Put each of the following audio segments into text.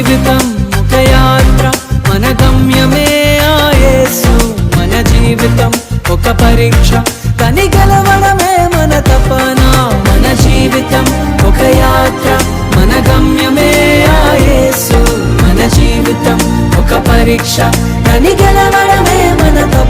జీవితం ఒక యాత్ర మన గమ్యమే ఆయేసు మన జీవితం ఒక పరీక్ష కని గెలవడమే మన తపన. మన జీవితం ఒక యాత్ర మన గమ్యమే ఆయేసు మన జీవితం ఒక పరీక్ష కని గెలవడమే మన తపన.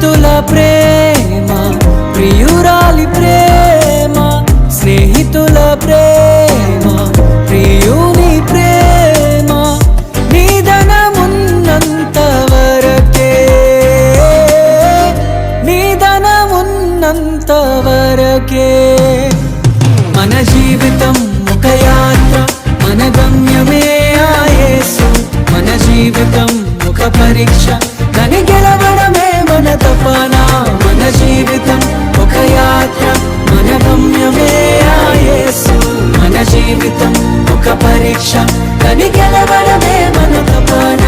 స్నేహితుల ప్రేమ ప్రియురాలి ప్రేమ స్నేహితుల ప్రేమ ప్రియుని ప్రేమ నిధనమున్నంత వరకే నిధనమున్నంత వరకే మన జీవితం ఒక యాత్ర మన గమ్యమే ఆయేసు మన జీవితం ఒక పరీక్ష పరీక్ష కని గెలవడమే మన తపన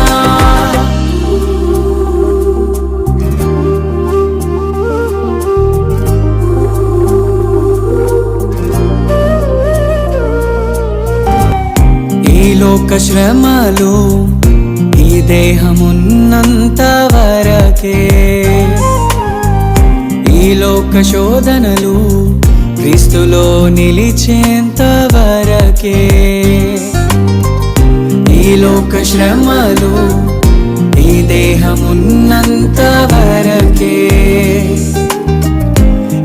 ఈ లోక శ్రమలు ఈ దేహమున్నంత వరకే. ఈ లోక శోధనలు క్రీస్తులో నిలిచేంత వరకే. లోక శ్రమలు ఈ దేహమున్నంత వరకే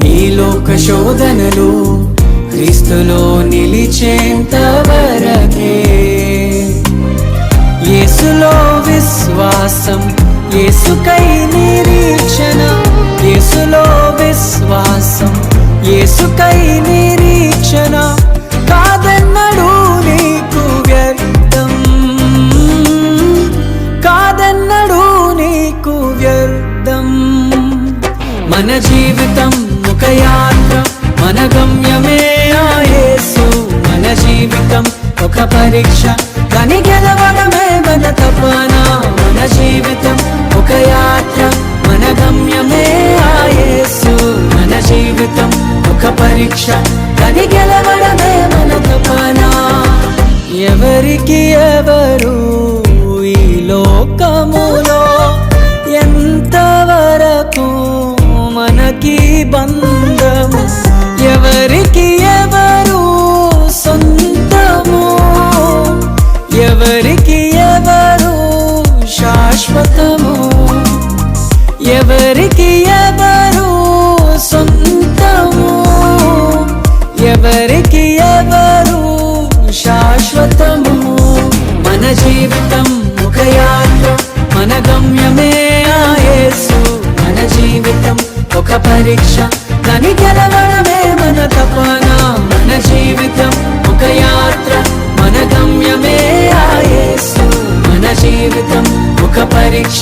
ఈ లోక శోధనలు క్రీస్తులో నిలిచేంత వరకే యేసులో విశ్వాసం యేసుకై నిరీక్షణ. యేసులో విశ్వాసం యేసుకై నిరీక్షణ మన జీవితం ఒక యాత్ర మన గమ్యమే ఆయేసు మన జీవితం ఒక పరీక్ష కని గెలవడమే ఎవరికి ఎవరు సొంతము? ఎవరికి ఎవరు శాశ్వతము? మన జీవితం ఒక యాత్ర మన గమ్యమే ఆయేసు మన జీవితం ఒక పరీక్ష దాని గెలవడమే మన తపన. మన జీవితం ఒక యాత్ర మన గమ్యమే ఆయేసు మన జీవితం ఒక పరీక్ష